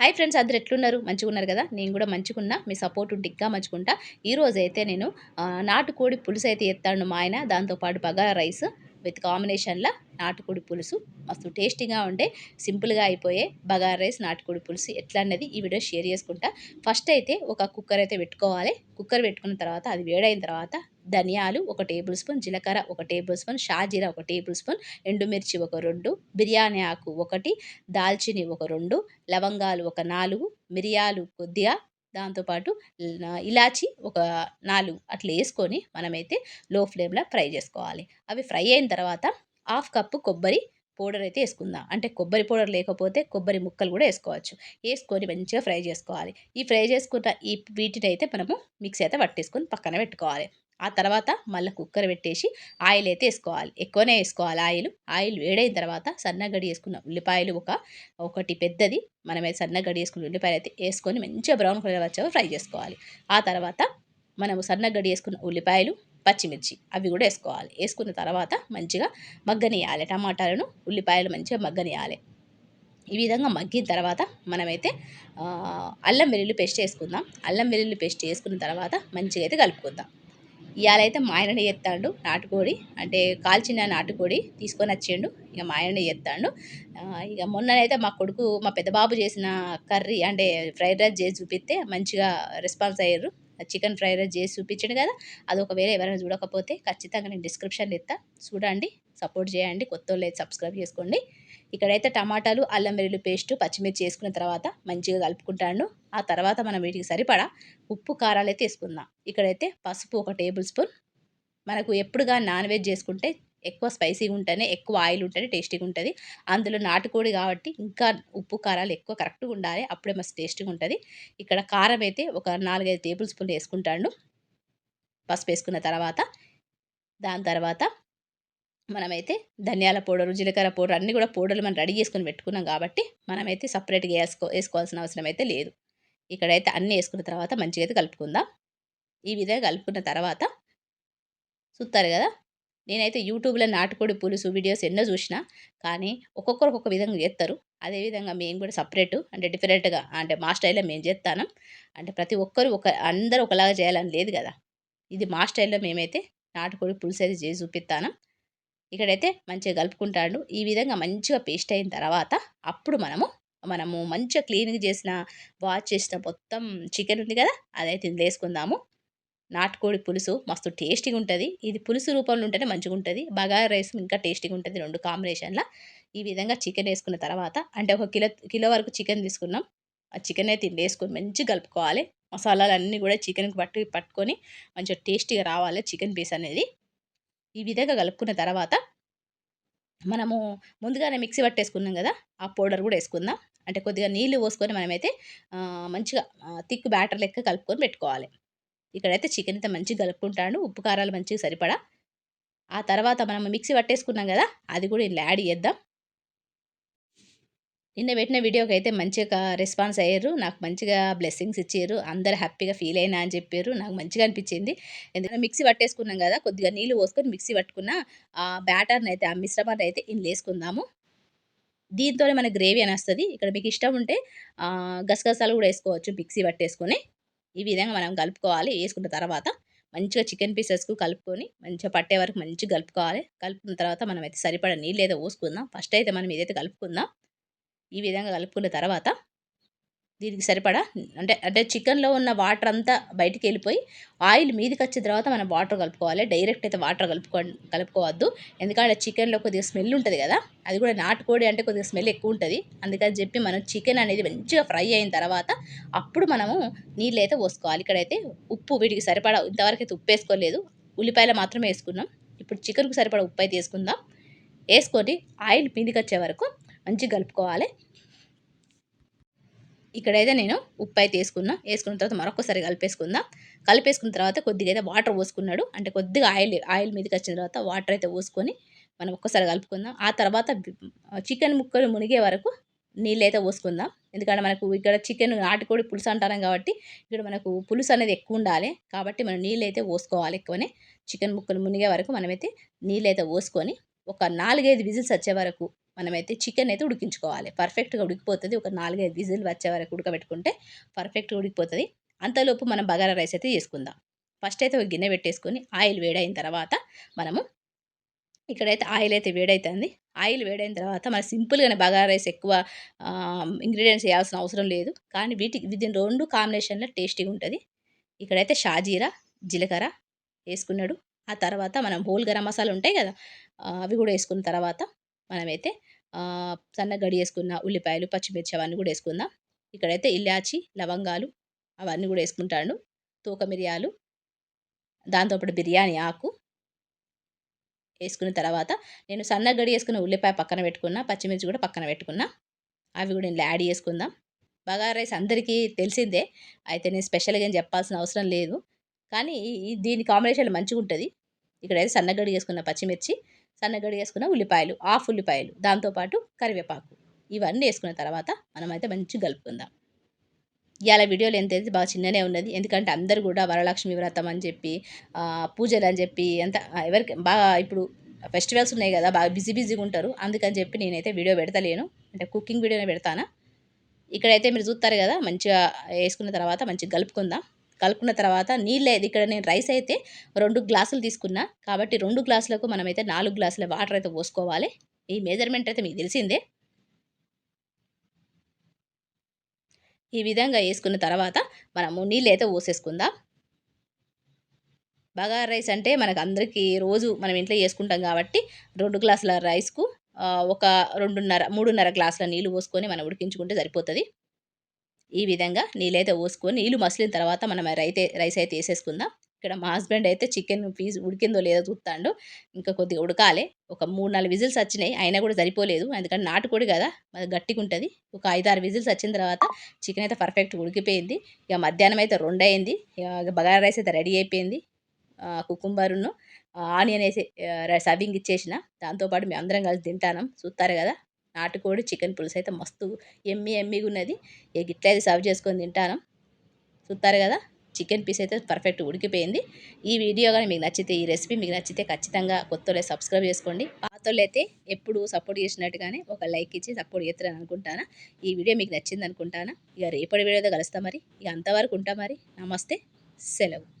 Hi friends అందరు ఎట్లున్నారు? మంచిగా ఉన్నారు కదా? నేను కూడా మంచిగున్నా మీ సపోర్ట్ ఉంటే ఇంకా మంచుకుంటా. ఈరోజు అయితే నేను నాటుకోడి పులుసు అయితే ఎత్తాను మా ఆయన. దాంతోపాటు బగారా రైస్ విత్ కాంబినేషన్లో నాటుకోడి పులుసు. మస్తు టేస్టీగా ఉండే సింపుల్గా అయిపోయే బగారా రైస్ నాటుకోడి పులుసు ఎట్లా అన్నది ఈ వీడియో షేర్ చేసుకుంటా. ఫస్ట్ అయితే ఒక కుక్కర్ అయితే పెట్టుకోవాలి. కుక్కర్ పెట్టుకున్న తర్వాత అది వేడైన తర్వాత ధనియాలు ఒక టేబుల్ స్పూన్ జీలకర్ర ఒక టేబుల్ స్పూన్ షాజీరా ఒక టేబుల్ స్పూన్ ఎండుమిర్చి ఒక రెండు బిర్యానీ ఆకు ఒకటి దాల్చిని ఒక రెండు లవంగాలు ఒక నాలుగు మిరియాలు కొద్దిగా దాంతోపాటు ఇలాచి ఒక నాలుగు అట్లా వేసుకొని మనమైతే లో ఫ్లేమ్లో ఫ్రై చేసుకోవాలి. అవి ఫ్రై అయిన తర్వాత హాఫ్ కప్పు కొబ్బరి పౌడర్ అయితే వేసుకుందాం. అంటే కొబ్బరి పౌడర్ లేకపోతే కొబ్బరి ముక్కలు కూడా వేసుకోవచ్చు. వేసుకొని మంచిగా ఫ్రై చేసుకోవాలి. ఈ ఫ్రై చేసుకున్న ఈ వీటిని అయితే మనము మిక్సీ అయితే పట్టేసుకొని పక్కన పెట్టుకోవాలి. ఆ తర్వాత మళ్ళీ కుక్కర్ పెట్టేసి ఆయిల్ అయితే వేసుకోవాలి. ఎక్కువనే వేసుకోవాలి ఆయిల్. ఆయిల్ వేడైన తర్వాత సన్నగడి వేసుకున్న. ఉల్లిపాయలు ఒక ఒకటి పెద్దది. మనమే సన్నగడి వేసుకున్న ఉల్లిపాయలు అయితే వేసుకొని మంచిగా బ్రౌన్ కలర్ వచ్చాక ఫ్రై చేసుకోవాలి. ఆ తర్వాత మనము సన్నగడి వేసుకున్న ఉల్లిపాయలు పచ్చిమిర్చి అవి కూడా వేసుకోవాలి. వేసుకున్న తర్వాత మంచిగా మగ్గనియాలి టమాటాలను ఉల్లిపాయలు మంచిగా మగ్గనియాలి ఈ విధంగా మగ్గిన తర్వాత మనమైతే అల్లం వెల్లుల్లి పేస్ట్ వేసుకుందాం. అల్లం వెల్లుల్లి పేస్ట్ వేసుకున్న తర్వాత మంచిగా అయితే కలుపుకుందాం. ఇవాళ అయితే మా ఆయననే చేస్తాడు నాటుకోడి. అంటే కాల్చిన నాటుకోడి తీసుకొని వచ్చిండు. ఇక మా ఆయననే చేస్తాడు. ఇక మొన్ననైతే మా కొడుకు మా పెద్దబాబు చేసిన కర్రీ అంటే ఫ్రైడ్ రైస్ చేసి చూపిస్తే మంచిగా రెస్పాన్స్ అయ్యారు. చికెన్ ఫ్రైడ్ రైస్ చేసి చూపించాడు కదా. అది ఒకవేళ ఎవరైనా చూడకపోతే ఖచ్చితంగా నేను డిస్క్రిప్షన్ ఇస్తా. చూడండి సపోర్ట్ చేయండి. కొత్త సబ్స్క్రైబ్ చేసుకోండి. ఇక్కడైతే టమాటాలు అల్లం వెల్లుల్లి పేస్ట్ పచ్చిమిర్చి వేసుకున్న తర్వాత మంచిగా కలుపుకుంటాను. ఆ తర్వాత మనం వీటికి సరిపడా ఉప్పు కారాలు అయితే వేసుకుందాం. ఇక్కడైతే పసుపు ఒక టేబుల్ స్పూన్. మనకు ఎప్పుడుగా నాన్ వెజ్ చేసుకుంటే ఎక్కువ స్పైసీగా ఉంటేనే ఎక్కువ ఆయిల్ ఉంటేనే టేస్టీగా ఉంటుంది. అందులో నాటుకోడి కాబట్టి ఇంకా ఉప్పు కారాలు ఎక్కువ కరెక్ట్గా ఉండాలి. అప్పుడే మస్తు టేస్టీగా ఉంటుంది. ఇక్కడ కారం అయితే ఒక నాలుగైదు టేబుల్ స్పూన్లు వేసుకుంటాను. పసుపు వేసుకున్న తర్వాత దాని తర్వాత మనమైతే ధనియాల పౌడరు జీలకర్ర పౌడర్ అన్నీ కూడా పౌడర్లు మనం రెడీ చేసుకొని పెట్టుకున్నాం కాబట్టి మనమైతే సపరేట్గా వేసుకో వేసుకోవాల్సిన అవసరం అయితే లేదు. ఇక్కడైతే అన్నీ వేసుకున్న తర్వాత మంచిగా అయితే కలుపుకుందాం. ఈ విధంగా కలుపుకున్న తర్వాత చూస్తారు కదా నేనైతే యూట్యూబ్లో నాటుకోడి పులుసు వీడియోస్ ఎన్నో చూసినా కానీ ఒక్కొక్కరు ఒక్కొక్క విధంగా చేస్తారు. అదేవిధంగా మేము కూడా సపరేట్ అంటే డిఫరెంట్గా అంటే మా స్టైల్లో మేము చేస్తాను. అంటే ప్రతి ఒక్కరు ఒక అందరూ ఒకలాగా చేయాలని లేదు కదా. ఇది మా స్టైల్లో మేమైతే నాటుకోడి పులుసు అయితే చేసి చూపిస్తాను. ఇక్కడైతే మంచిగా కలుపుకుంటాడు. ఈ విధంగా మంచిగా పేస్ట్ అయిన తర్వాత అప్పుడు మనము మనము మంచిగా క్లీన్గా చేసిన వాష్ చేసిన మొత్తం చికెన్ ఉంది కదా అదైతే ఇందులో వేసుకుందాము. నాటుకోడి పులుసు మస్తు టేస్టీగా ఉంటుంది. ఇది పులుసు రూపంలో ఉంటేనే మంచిగా ఉంటుంది. బగారా రైస్ ఇంకా టేస్టీగా ఉంటుంది రెండు కాంబినేషన్లో. ఈ విధంగా చికెన్ వేసుకున్న తర్వాత అంటే ఒక కిలో కిలో వరకు చికెన్ తీసుకున్నాం. ఆ చికెన్ అయితే ఇందులో వేసుకొని మంచిగా కలుపుకోవాలి. మసాలాలు అన్నీ కూడా చికెన్కి పట్టు పట్టుకొని మంచిగా టేస్టీగా రావాలి చికెన్ పీస్ అనేది. ఈ విధంగా కలుపుకున్న తర్వాత మనము ముందుగానే మిక్సీ పట్టేసుకున్నాం కదా ఆ పౌడర్ కూడా వేసుకుందాం. అంటే కొద్దిగా నీళ్ళు పోసుకొని మనమైతే మంచిగా థిక్ బ్యాటర్ లెక్క కలుపుకొని పెట్టుకోవాలి. ఇక్కడైతే చికెన్ అయితే మంచిగా కలుపుకుంటాను ఉప్పు కారాలు మంచిగా సరిపడా. ఆ తర్వాత మనం మిక్సీ పట్టేసుకున్నాం కదా అది కూడా ఇలా యాడ్ చేద్దాం. నిన్న పెట్టిన వీడియోకి అయితే మంచిగా రెస్పాన్స్ అయ్యారు. నాకు మంచిగా బ్లెస్సింగ్స్ ఇచ్చారు. అందరు హ్యాపీగా ఫీల్ అయినా అని చెప్పారు. నాకు మంచిగా అనిపించింది. ఎందుకంటే మిక్సీ పట్టేసుకున్నాం కదా కొద్దిగా నీళ్ళు పోసుకొని మిక్సీ పట్టుకున్న ఆ బ్యాటర్ని అయితే ఆ మిశ్రమాన్ని అయితే ఇందులో వేసుకుందాము. దీంతోనే మన గ్రేవీ అని వస్తుంది. ఇక్కడ మీకు ఇష్టం ఉంటే గసగసాలు కూడా వేసుకోవచ్చు మిక్సీ పట్టేసుకొని. ఈ విధంగా మనం కలుపుకోవాలి. వేసుకున్న తర్వాత మంచిగా చికెన్ పీసెస్కు కలుపుకొని మంచిగా పట్టే వరకు మంచిగా కలుపుకోవాలి. కలుపుకున్న తర్వాత మనం అయితే సరిపడా నీళ్ళు ఏదో పోసుకుందాం. ఫస్ట్ అయితే మనం ఇదైతే కలుపుకుందాం. ఈ విధంగా కలుపుకున్న తర్వాత దీనికి సరిపడా అంటే అంటే చికెన్లో ఉన్న వాటర్ అంతా బయటికి వెళ్ళిపోయి ఆయిల్ మీదకి వచ్చిన తర్వాత మనం వాటర్ కలుపుకోవాలి. డైరెక్ట్ అయితే వాటర్ కలుపుకో కలుపుకోవద్దు. ఎందుకంటే చికెన్లో కొద్దిగా స్మెల్ ఉంటుంది కదా అది కూడా నాటుకోడి అంటే కొద్దిగా స్మెల్ ఎక్కువ ఉంటుంది. అందుకని చెప్పి మనం చికెన్ అనేది మంచిగా ఫ్రై అయిన తర్వాత అప్పుడు మనము నీళ్ళు అయితే పోసుకోవాలి. ఇక్కడైతే ఉప్పు వీటికి సరిపడా ఇంతవరకు అయితే ఉప్పు వేసుకోలేదు. ఉల్లిపాయలు మాత్రమే వేసుకున్నాం. ఇప్పుడు చికెన్కు సరిపడా ఉప్పు అయితే వేసుకుందాం. వేసుకొని ఆయిల్ మీదకి వచ్చే వరకు మంచిగా కలుపుకోవాలి. ఇక్కడైతే నేను ఉప్పు అయితే వేసుకున్నా. వేసుకున్న తర్వాత మరొకసారి కలిపేసుకుందాం. కలిపేసుకున్న తర్వాత కొద్దిగా అయితే వాటర్ పోసుకున్నాడు. అంటే కొద్దిగా ఆయిల్ ఆయిల్ మీదకి వచ్చిన తర్వాత వాటర్ అయితే పోసుకొని మనం ఒక్కసారి కలుపుకుందాం. ఆ తర్వాత చికెన్ ముక్కలు మునిగే వరకు నీళ్ళు అయితే పోసుకుందాం. ఎందుకంటే మనకు ఇక్కడ చికెన్ నాటుకోడి పులుసు అంటారం కాబట్టి ఇక్కడ మనకు పులుసు అనేది ఎక్కువ ఉండాలి. కాబట్టి మనం నీళ్ళు అయితే పోసుకోవాలి ఎక్కువనే. చికెన్ ముక్కలు మునిగే వరకు మనమైతే నీళ్ళు అయితే పోసుకొని ఒక నాలుగైదు విజిల్స్ వచ్చే వరకు మనమైతే చికెన్ అయితే ఉడికించుకోవాలి. పర్ఫెక్ట్గా ఉడికిపోతుంది. ఒక నాలుగైదు విజిల్ వచ్చే వరకు ఉడకబెట్టుకుంటే పర్ఫెక్ట్గా ఉడికిపోతుంది. అంతలోపు మనం బగారా రైస్ అయితే చేసుకుందాం. ఫస్ట్ అయితే ఒక గిన్నె పెట్టేసుకొని ఆయిల్ వేడైన తర్వాత మనము ఇక్కడైతే ఆయిల్ అయితే వేడైతుంది. ఆయిల్ వేడైన తర్వాత మన సింపుల్గానే బగారా రైస్ ఎక్కువ ఇంగ్రీడియంట్స్ వేయాల్సిన అవసరం లేదు. కానీ వీటికి దీని రెండు కాంబినేషన్లో టేస్టీగా ఉంటుంది. ఇక్కడైతే షాజీరా జీలకర్ర వేసుకున్నాడు. ఆ తర్వాత మనం హోల్ గరం మసాలా ఉంటాయి కదా అవి కూడా వేసుకున్న తర్వాత మనమైతే సన్న గడి వేసుకున్న ఉల్లిపాయలు పచ్చిమిర్చి అవన్నీ కూడా వేసుకుందాం. ఇక్కడైతే ఇలాచి లవంగాలు అవన్నీ కూడా వేసుకుంటాను తూక మిరియాలు దాంతోపాటు బిర్యానీ ఆకు వేసుకున్న తర్వాత నేను సన్న గడి వేసుకున్న ఉల్లిపాయ పక్కన పెట్టుకున్న పచ్చిమిర్చి కూడా పక్కన పెట్టుకున్నా. అవి కూడా నేను యాడ్ చేసుకుందాం. బగారా రైస్ అందరికీ తెలిసిందే అయితే నేను స్పెషల్గా ఏం చెప్పాల్సిన అవసరం లేదు. కానీ దీని కాంబినేషన్ మంచిగా ఉంటుంది ఇక్కడైతే సన్నగడి వేసుకున్న పచ్చిమిర్చి సన్నగడి వేసుకున్న ఉల్లిపాయలు హాఫ్ ఉల్లిపాయలు దాంతోపాటు కరివేపాకు. ఇవన్నీ వేసుకున్న తర్వాత మనమైతే మంచిగా కలుపుకుందాం. ఇవాళ వీడియోలు ఎంత అయితే బాగా చిన్ననే ఉన్నది ఎందుకంటే అందరు కూడా వరలక్ష్మి వ్రతం అని చెప్పి పూజలు అని చెప్పి ఎంత ఎవరికి బాగా ఇప్పుడు ఫెస్టివల్స్ ఉన్నాయి కదా బాగా బిజీ బిజీగా ఉంటారు. అందుకని చెప్పి నేనైతే వీడియో పెడతలేను. అంటే కుకింగ్ వీడియోనే పెడతానా? ఇక్కడైతే మీరు చూస్తారు కదా మంచిగా వేసుకున్న తర్వాత మంచిగా కలుపుకుందాం. కలుపుకున్న తర్వాత నీళ్ళు ఇక్కడ నేను రైస్ అయితే రెండు గ్లాసులు తీసుకున్నా. కాబట్టి రెండు గ్లాసులకు మనమైతే నాలుగు గ్లాసుల వాటర్ అయితే పోసుకోవాలి. ఈ మెజర్మెంట్ అయితే మీకు తెలిసిందే. ఈ విధంగా వేసుకున్న తర్వాత మనము నీళ్ళు అయితే పోసేసుకుందాం. బగారా రైస్ అంటే మనకు అందరికీ రోజు మనం ఇంట్లో చేసుకుంటాం కాబట్టి రెండు గ్లాసుల రైస్కు ఒక రెండున్నర మూడున్నర గ్లాసుల నీళ్ళు పోసుకొని మనం ఉడికించుకుంటే సరిపోతుంది. ఈ విధంగా నీళ్ళైతే పోసుకొని నీళ్ళు మసిలిన తర్వాత మనం రైతే రైస్ అయితే వేసేసుకుందాం. ఇక్కడ మా హస్బెండ్ అయితే చికెన్ పీస్ ఉడికిందో లేదో చూస్తాడు. ఇంకా కొద్దిగా ఉడకాలి. ఒక మూడు నాలుగు విజిల్స్ వచ్చినాయి. అయినా కూడా సరిపోలేదు. ఎందుకంటే నాటుకోడి కదా అది గట్టిగా ఉంటుంది. ఒక ఐదు ఆరు విజిల్స్ వచ్చిన తర్వాత చికెన్ అయితే పర్ఫెక్ట్ ఉడికిపోయింది. ఇక మధ్యాహ్నం అయితే రెండు అయింది. ఇక బగారా రైస్ అయితే రెడీ అయిపోయింది. కుకుంబరును ఆనియన్ వేసి సర్వింగ్ ఇచ్చేసిన. దాంతోపాటు మేము అందరం కలిసి తింటాం చూస్తారు కదా. నాటుకోడి చికెన్ పులుసు అయితే మస్తు ఎమ్మి ఎమ్మిగా ఉన్నది. ఇక ఇట్లయితే సర్వ్ చేసుకొని తింటాను. చూస్తారు కదా చికెన్ పీస్ అయితే పర్ఫెక్ట్ ఉడికిపోయింది. ఈ వీడియో కానీ మీకు నచ్చితే ఈ రెసిపీ మీకు నచ్చితే ఖచ్చితంగా కొత్త సబ్స్క్రైబ్ చేసుకోండి. పాత అయితే ఎప్పుడు సపోర్ట్ చేసినట్టుగానే ఒక లైక్ ఇచ్చి సపోర్ట్ చేస్తారని అనుకుంటాను. ఈ వీడియో మీకు నచ్చింది అనుకుంటాను. ఇక రేపటి వీడియోతో కలుస్తాం మరి. ఇక అంతవరకు ఉంటాం మరి. నమస్తే. సెలవు.